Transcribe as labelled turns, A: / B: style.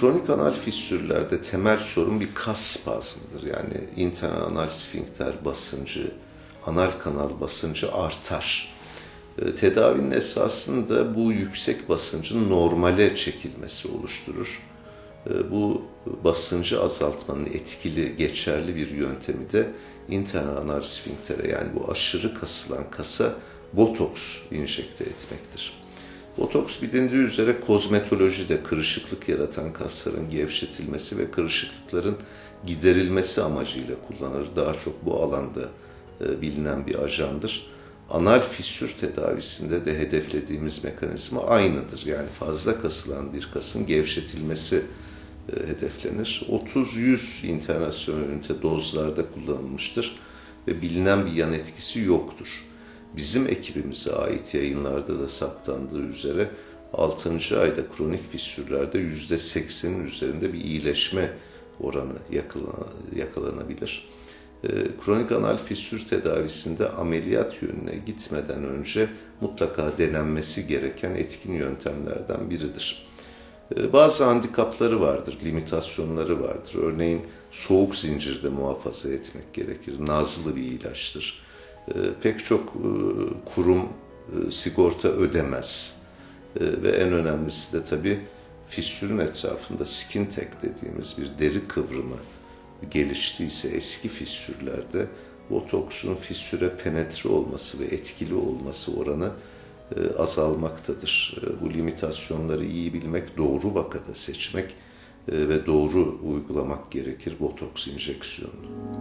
A: kronik anal fissürlerde temel sorun bir kas spazmıdır. Yani internal sfinkter basıncı, anal kanal basıncı artar. E, Tedavinin esasında bu yüksek basıncın normale çekilmesi oluşturur. E, Bu basıncı azaltmanın etkili, geçerli bir yöntemi de internal sfinktere yani bu aşırı kasılan kasa botoks injekte etmektir. Botoks bilindiği üzere kozmetolojide kırışıklık yaratan kasların gevşetilmesi ve kırışıklıkların giderilmesi amacıyla kullanılır. Daha çok bu alanda e, bilinen bir ajandır. Anal fissür tedavisinde de hedeflediğimiz mekanizma aynıdır. Yani fazla kasılan bir kasın gevşetilmesi e, hedeflenir. 30-100 internasyonel ünite dozlarda kullanılmıştır ve bilinen bir yan etkisi yoktur. Bizim ekibimize ait yayınlarda da saptandığı üzere 6. ayda kronik fissürlerde %80'in üzerinde bir iyileşme oranı yakalana- yakalanabilir. E, Kronik anal fissür tedavisinde ameliyat yönüne gitmeden önce mutlaka denenmesi gereken etkin yöntemlerden biridir. E, Bazı handikapları vardır, limitasyonları vardır. Örneğin soğuk zincirde muhafaza etmek gerekir. Nazlı bir ilaçtır. E, Pek çok e, kurum e, sigorta ödemez. E, Ve en önemlisi de tabii fissürün etrafında skin tag dediğimiz bir deri kıvrımı geliştiyse eski fissürlerde botoksun fissüre penetre olması ve etkili olması oranı e, azalmaktadır. Bu limitasyonları iyi bilmek, doğru vakada seçmek ve doğru uygulamak gerekir botoks enjeksiyonunu.